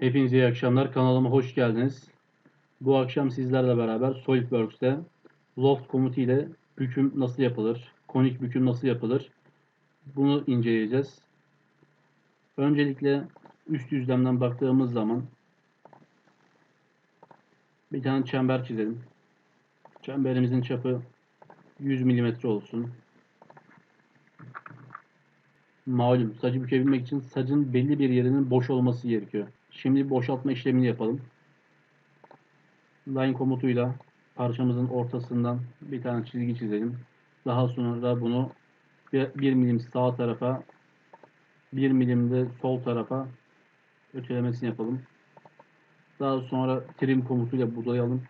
Hepinize iyi akşamlar. Kanalıma hoş geldiniz. Bu akşam sizlerle beraber SolidWorks'te loft komutu ile büküm nasıl yapılır, konik büküm nasıl yapılır bunu inceleyeceğiz. Öncelikle üst düzlemden baktığımız zaman bir tane çember çizelim. Çemberimizin çapı 100 mm olsun. Malum sacı bükebilmek için sacın belli bir yerinin boş olması gerekiyor. Şimdi boşaltma işlemini yapalım. Line komutuyla parçamızın ortasından bir tane çizgi çizelim. Daha sonra bunu 1 milim sağ tarafa 1 milim de sol tarafa ötelemesini yapalım. Daha sonra trim komutuyla budayalım.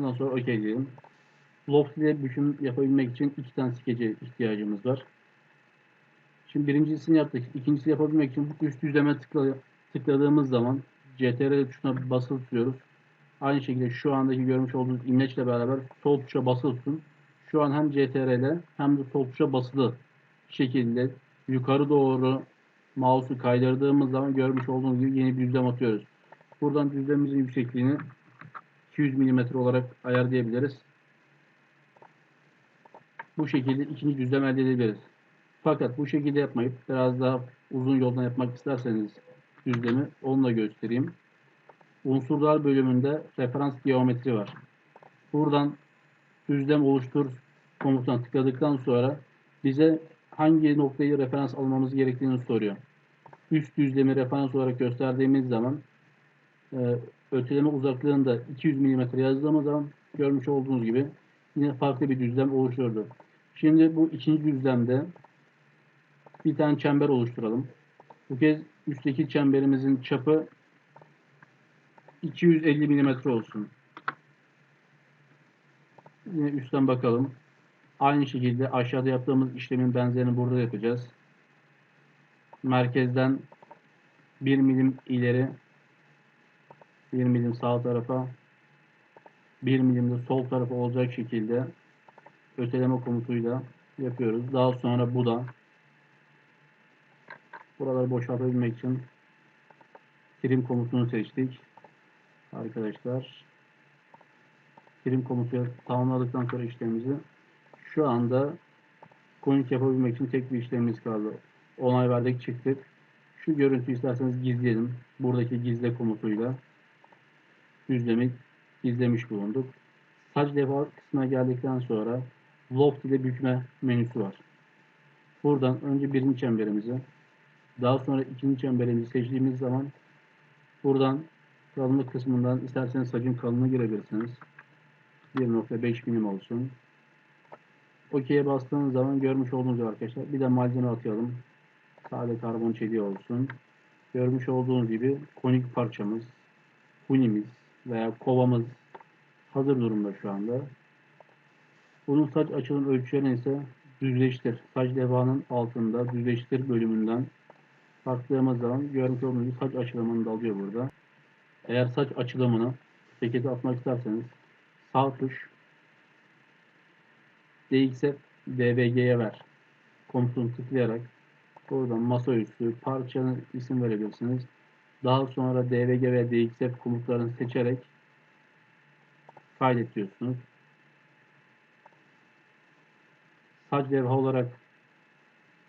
Ondan sonra OK diyelim. Loft ile büküm yapabilmek için iki tane skece ihtiyacımız var. Şimdi birincisini yaptık. İkincisi yapabilmek için üst düzleme tıkla, tıkladığımız zaman CTRL tuşuna basılı tutuyoruz. Aynı şekilde şu andaki görmüş olduğunuz imleçle beraber sol tuşa basılı tutun. Şu an hem CTRL hem de sol tuşa basılı şekilde yukarı doğru mouse'u kaydırdığımız zaman görmüş olduğunuz gibi yeni bir düzlem atıyoruz. Buradan düzlemimizin yüksekliğini 200 mm olarak ayarlayabiliriz. Bu şekilde ikinci düzlem elde edebiliriz. Fakat bu şekilde yapmayıp biraz daha uzun yoldan yapmak isterseniz düzlemi onu göstereyim. Unsurlar bölümünde referans geometri var. Buradan düzlem oluştur komutuna tıkladıktan sonra bize hangi noktayı referans almamız gerektiğini soruyor. Üst düzlemi referans olarak gösterdiğimiz zaman e, öteleme uzaklığında 200 mm yazdığımız zaman görmüş olduğunuz gibi yine farklı bir düzlem oluşturdu. Şimdi bu ikinci düzlemde bir tane çember oluşturalım. Bu kez üstteki çemberimizin çapı 250 mm olsun. Yine üstten bakalım. Aynı şekilde aşağıda yaptığımız işlemin benzerini burada yapacağız. Merkezden 1 milim ileri 1 milim sağ tarafa 1 milim de sol tarafa olacak şekilde öteleme komutuyla yapıyoruz. Daha sonra bu da buraları boşaltabilmek için trim komutunu seçtik. Arkadaşlar trim komutu tamamladıktan sonra işlemimizi şu anda konik yapabilmek için tek bir işlemimiz kaldı. Onay verdik çıktık. Şu görüntüyü isterseniz gizleyelim. Buradaki gizle komutuyla düzlemi gizlemiş bulunduk. Saç defa kısmına geldikten sonra loft ile bükme menüsü var. Buradan önce birinci çemberimizi daha sonra ikinci çemberimizi seçtiğimiz zaman buradan kalınlık kısmından isterseniz sacın kalınlığı girebilirsiniz. 1.5 milim olsun. OK'ye bastığınız zaman görmüş olduğunuz arkadaşlar bir de malzeme atayalım. Sade karbon çeliği olsun. Görmüş olduğunuz gibi konik parçamız, hunimiz veya kovamız hazır durumda şu anda. Bunun saç açılım ölçülerini ise düzleştir. Saç levanın altında düzleştir bölümünden baktığımız zaman olduğunuz gibi saç açılımını alıyor burada. Eğer saç açılımını sekete atmak isterseniz sağ tuş DXF DVG'ye ver komutunu tıklayarak buradan masaüstü parçanın isim verebilirsiniz. Daha sonra DVG ve DXF komutlarını seçerek kaydet diyorsunuz. Saç levha olarak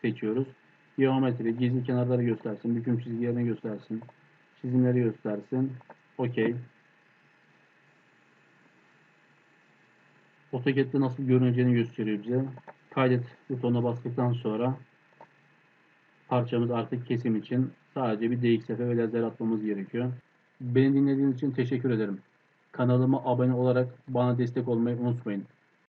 seçiyoruz. Geometri, gizli kenarları göstersin, büküm çizgilerini göstersin, çizimleri göstersin. OK. AutoCAD'de nasıl görüneceğini gösteriyor bize. Kaydet butonuna bastıktan sonra parçamız artık kesim için sadece bir DXF ve lazer atmamız gerekiyor. Beni dinlediğiniz için teşekkür ederim. Kanalıma abone olarak bana destek olmayı unutmayın.